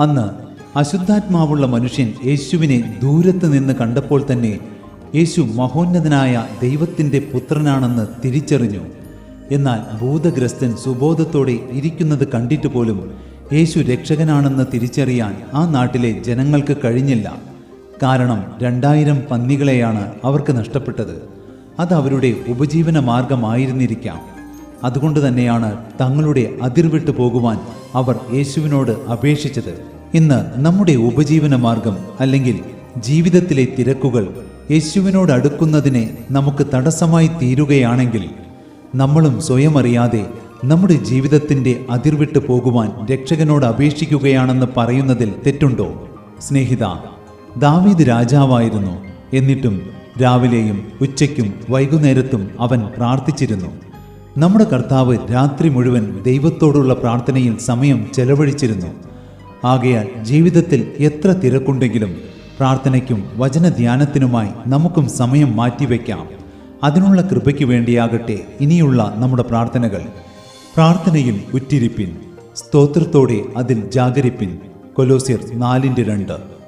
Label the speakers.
Speaker 1: അന്ന് അശുദ്ധാത്മാവുള്ള മനുഷ്യൻ യേശുവിനെ ദൂരത്ത് നിന്ന് കണ്ടപ്പോൾ തന്നെ യേശു മഹോന്നതനായ ദൈവത്തിന്റെ പുത്രനാണെന്ന് തിരിച്ചറിഞ്ഞു. എന്നാൽ ഭൂതഗ്രസ്തൻ സുബോധത്തോടെ ഇരിക്കുന്നത് കണ്ടിട്ട് പോലും യേശു രക്ഷകനാണെന്ന് തിരിച്ചറിയാൻ ആ നാട്ടിലെ ജനങ്ങൾക്ക് കഴിഞ്ഞില്ല. കാരണം രണ്ടായിരം പന്നികളെയാണ് അവർക്ക് നഷ്ടപ്പെട്ടത്. അത് അവരുടെ ഉപജീവന മാർഗമായിരുന്നിരിക്കാം. അതുകൊണ്ട് തന്നെയാണ് തങ്ങളുടെ അതിർവിട്ടു പോകുവാൻ അവർ യേശുവിനോട് അപേക്ഷിച്ചത്. ഇന്ന് നമ്മുടെ ഉപജീവന മാർഗം അല്ലെങ്കിൽ ജീവിതത്തിലെ തിരക്കുകൾ യേശുവിനോട് അടുക്കുന്നതിനെ നമുക്ക് തടസ്സമായി തീരുകയാണെങ്കിൽ നമ്മളും സ്വയം അറിയാതെ നമ്മുടെ ജീവിതത്തിന്റെ അതിർവിട്ട് പോകുവാൻ രക്ഷകനോട് അപേക്ഷിക്കുകയാണെന്ന് പറയുന്നതിൽ തെറ്റുണ്ടോ? സ്നേഹിത ദാവീദ് രാജാവായിരുന്നു. എന്നിട്ടും രാവിലെയും ഉച്ചയ്ക്കും വൈകുന്നേരത്തും അവൻ പ്രാർത്ഥിച്ചിരുന്നു. നമ്മുടെ കർത്താവ് രാത്രി മുഴുവൻ ദൈവത്തോടുള്ള പ്രാർത്ഥനയിൽ സമയം ചെലവഴിച്ചിരുന്നു. ആകയാൽ ജീവിതത്തിൽ എത്ര തിരക്കുണ്ടെങ്കിലും പ്രാർത്ഥനയ്ക്കും വചനധ്യാനത്തിനുമായി നമുക്കും സമയം മാറ്റിവെക്കാം. അതിനുള്ള കൃപയ്ക്ക് വേണ്ടിയാകട്ടെ ഇനിയുള്ള നമ്മുടെ പ്രാർത്ഥനകൾ. പ്രാർത്ഥനയിൽ ഉറ്റിരിപ്പിൻ. സ്തോത്രത്തോടെ അതിൽ ജാഗരിപ്പിൻ. കൊലോസിയർ നാലിന്റെ രണ്ട്.